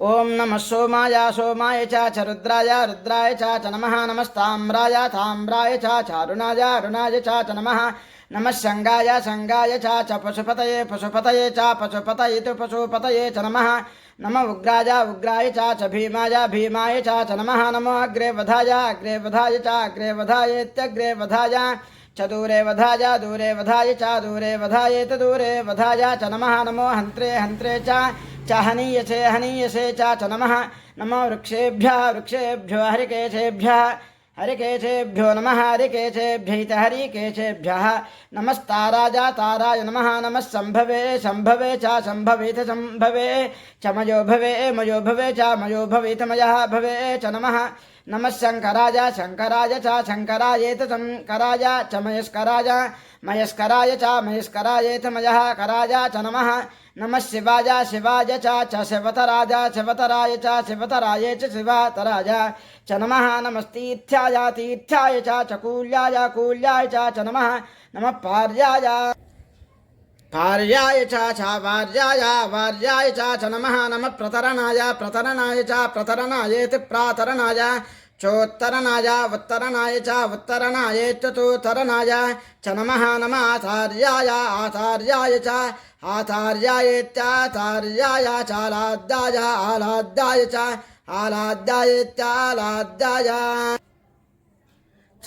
ॐ नमः सोमाय सोमाय च रुद्राय रुद्राय च च नमः। नमस्ताम्राय ताम्राय च चारुणाय अरुणाय च च नमः। नमः शङ्गाय शङ्गाय च च पशुपतये पशुपतये च, पशुपतये तु पशुपतये च नमः। नमः उग्राय उग्राय च भीमाय भीमाय च नमः। नमो अग्रे वधाय अग्रे वधाय च अग्रे वधायेत्यग्रे वधाय च दूरे वधाय दूरे वधाय च दूरे वधायेत दूरे वधाय च नमः। नमो हन्त्रे हन्त्रे च। च हनीयसे हनीयसे च च नमः। नमो वृक्षेभ्यः, वृक्षेभ्यो हरिकेशेभ्यः। हरिकेशेभ्यो नमः हरिकेशेभ्यैत हरिकेशेभ्यः। नमस्ताराजा, ताराय नमः। नमः सम्भवे सम्भवे च सम्भवेत सम्भवे च मयो भवे मयो भवे च, मयो भवेत मयः भवे च नमः। नमः शङ्कराय शङ्कराय च, शङ्करायेत शङ्कराय च मयस्कराय मयस्कराय च, मयस्करायेत मयः, कराय च नमः। नमः शिवाय शिवाय च च शिवतराज शिवतराय च शिवतराय च शिवतराय च नमः। नमस्तीर्थ्याय तीर्थ्याय च च कूल्याय च नमः। नमः पार्याय। पार्याय च च वार्याय वार्याय च च नमः नमः प्रतरणाय प्रतरणाय च, प्रतरणायेति प्रातरणाय, चोत्तरणाय, उत्तरणाय च, उत्तरणाय चतुतरणाय च नमः नमः आचार्याय आचार्याय च, आचार्यायेत्याचार्याय, चालाद्याय, आलाद्याय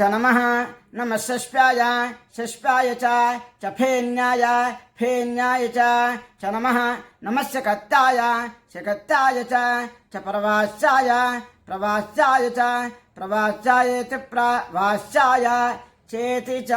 नम नमः। नमः षष्प्याय षष्प्याय च च फेन्याय फेन्याय च च नमः। नमः शकत्ताय शकत्ताय च च प्रवास्याय प्रवास्याय च, प्रवास्यायेति प्रवास्याय चेति च।